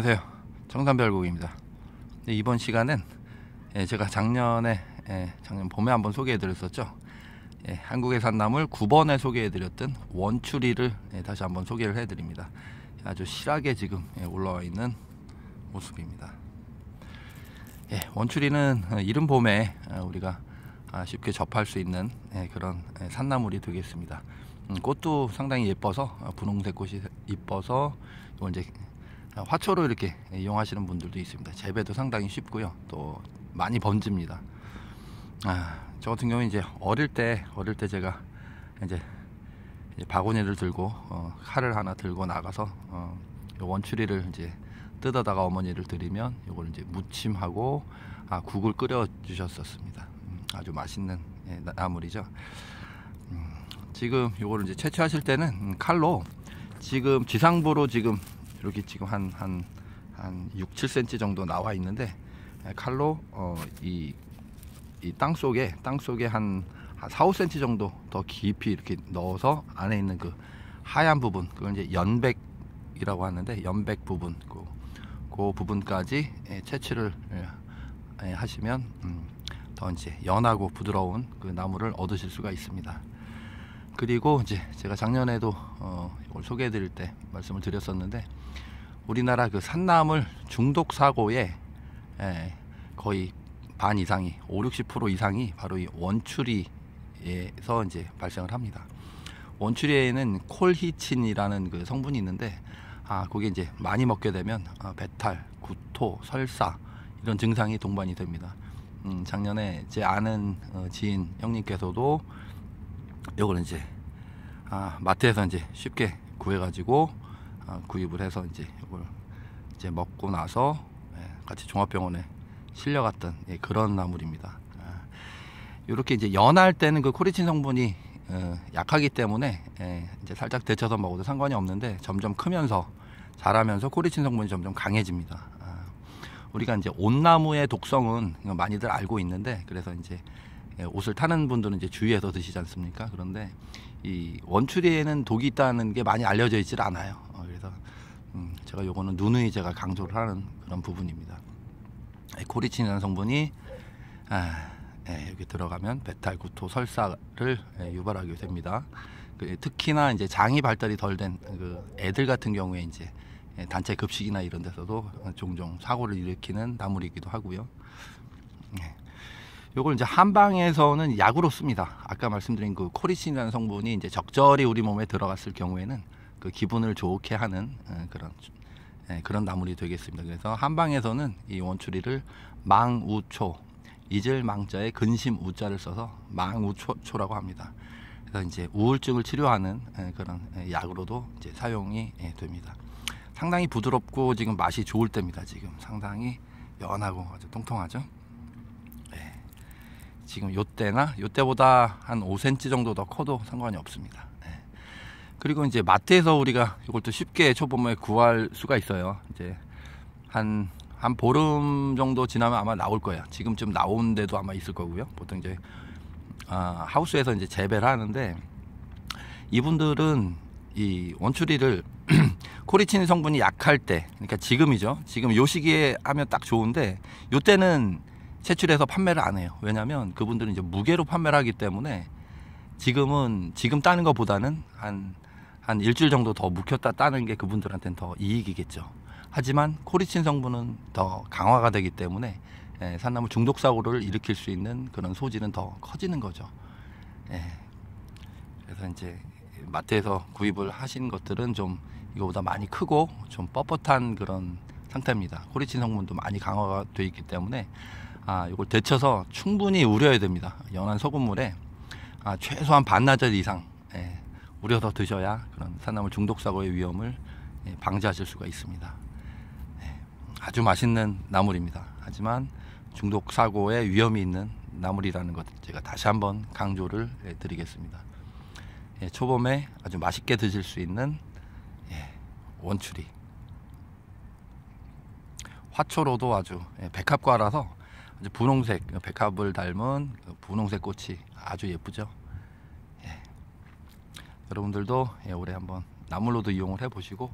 안녕하세요. 청산별곡입니다. 네, 이번 시간은 예, 제가 작년에 예, 작년 봄에 한번 소개해 드렸었죠. 예, 한국의 산나물 9번에 소개해 드렸던 원추리를 예, 다시 한번 소개를 해 드립니다. 아주 실하게 지금 예, 올라와 있는 모습입니다. 예, 원추리는 어, 이른 봄에 어, 우리가 아, 쉽게 접할 수 있는 예, 그런 예, 산나물이 되겠습니다. 음, 꽃도 상당히 예뻐서 어, 분홍색 꽃이 이뻐서 이걸 이제 화초로 이렇게 이용하시는 분들도 있습니다. 재배도 상당히 쉽고요. 또 많이 번집니다. 아, 저 같은 경우는 이제 어릴 때 어릴 때 제가 이제, 바구니를 들고 어, 칼을 하나 들고 나가서 어, 원추리를 이제 뜯어다가 어머니를 드리면 이걸 이제 무침하고 아, 국을 끓여 주셨었습니다. 음, 아주 맛있는 예, 나물이죠. 음, 지금 이거를 이제 채취하실 때는 음, 칼로 지금 지상부로 지금 이렇게 지금 한 한 한 6, 7cm 정도 나와 있는데 예, 칼로 어, 이, 이 땅 속에 땅 속에 한, 한 4, 5cm 정도 더 깊이 이렇게 넣어서 안에 있는 그 하얀 부분 그걸 이제 연백이라고 하는데 연백 부분 그, 그 부분까지 예, 채취를 예, 예, 하시면 음, 더 이제 연하고 부드러운 그 나무를 얻으실 수가 있습니다. 그리고 이제 제가 작년에도 어, 이걸 소개해 드릴 때 말씀을 드렸었는데 우리나라 그 산나물 중독 사고의 예, 거의 반 이상이 5, 60% 이상이 바로 이 원추리에서 이제 발생을 합니다. 원추리에는 콜히친이라는 그 성분이 있는데 아 그게 이제 많이 먹게 되면 아, 배탈, 구토, 설사 이런 증상이 동반이 됩니다. 음, 작년에 제 아는 어, 지인 형님께서도 요걸 이제 아, 마트에서 이제 쉽게 구해가지고 아, 구입을 해서 이제 이걸 이제 먹고 나서 예, 같이 종합병원에 실려갔던 예, 그런 나물입니다. 아, 이렇게 이제 연할 때는 그 코리친 성분이 어, 약하기 때문에 예, 이제 살짝 데쳐서 먹어도 상관이 없는데 점점 크면서 자라면서 코리친 성분이 점점 강해집니다. 아, 우리가 이제 온나무의 독성은 많이들 알고 있는데 그래서 이제 예, 옷을 타는 분들은 이제 주의해서 드시지 않습니까? 그런데 이 원추리에는 독이 있다는 게 많이 알려져 있질 않아요. 어, 그래서 음, 제가 요거는 누누이 제가 강조를 하는 그런 부분입니다. 코리친이라는 성분이 아, 예, 여기 들어가면 배탈, 구토, 설사를 예, 유발하게 됩니다. 그, 특히나 이제 장이 발달이 덜 된 그 애들 같은 경우에 이제 예, 단체 급식이나 이런 데서도 종종 사고를 일으키는 나물이기도 하고요. 예. 요걸 이제 한방에서는 약으로 씁니다. 아까 말씀드린 그 코리친이라는 성분이 이제 적절히 우리 몸에 들어갔을 경우에는 그 기분을 좋게 하는 어, 그런 예, 그런 나물이 되겠습니다. 그래서 한방에서는 이 원추리를 망우초 이질 망자에 근심 우자를 써서 망우초라고 합니다. 그래서 이제 우울증을 치료하는 예, 그런 예, 약으로도 이제 사용이 됩니다. 상당히 부드럽고 지금 맛이 좋을 때입니다. 지금 상당히 연하고 아주 통통하죠. 지금 요때나 요때보다 한 5cm 정도 더 커도 상관이 없습니다. 네. 그리고 이제 마트에서 우리가 이걸 또 쉽게 초봄에 구할 수가 있어요. 이제 한, 한 보름 정도 지나면 아마 나올 거예요. 지금쯤 나온 데도 아마 있을 거고요. 보통 이제, 아, 하우스에서 이제 재배를 하는데 이분들은 이 원추리를 코리친 성분이 약할 때, 그러니까 지금이죠. 지금 요 시기에 하면 딱 좋은데 요때는 채취해서 판매를 안 해요. 왜냐하면 그분들은 이제 무게로 판매를 하기 때문에 지금은 지금 따는 것보다는 한, 한 일주일 정도 더 묵혔다 따는 게 그분들한테는 더 이익이겠죠. 하지만 코리친 성분은 더 강화가 되기 때문에 예, 산나물 중독 사고를 일으킬 수 있는 그런 소지는 더 커지는 거죠. 예. 그래서 이제 마트에서 구입을 하신 것들은 좀 이거보다 많이 크고 좀 뻣뻣한 그런 상태입니다. 코리친 성분도 많이 강화가 되어 있기 때문에 아, 이걸 데쳐서 충분히 우려야 됩니다. 연한 소금물에 아, 최소한 반나절 이상 예, 우려서 드셔야 그런 산나물 중독 사고의 위험을 예, 방지하실 수가 있습니다. 예, 아주 맛있는 나물입니다. 하지만 중독 사고의 위험이 있는 나물이라는 것 제가 다시 한번 강조를 예, 드리겠습니다. 예, 초봄에 아주 맛있게 드실 수 있는 예, 원추리 화초로도 아주 백합과라서 아주 분홍색 백합을 닮은 그 분홍색 꽃이 아주 예쁘죠. 예. 여러분들도 예, 올해 한번 나물로도 이용을 해보시고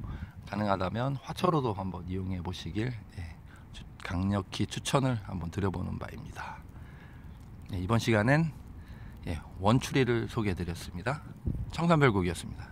가능하다면 화초로도 한번 이용해 보시길 예, 추- 강력히 추천을 한번 드려보는 바입니다. 예, 이번 시간엔 예, 원추리를 소개해 드렸습니다. 청산별곡이었습니다.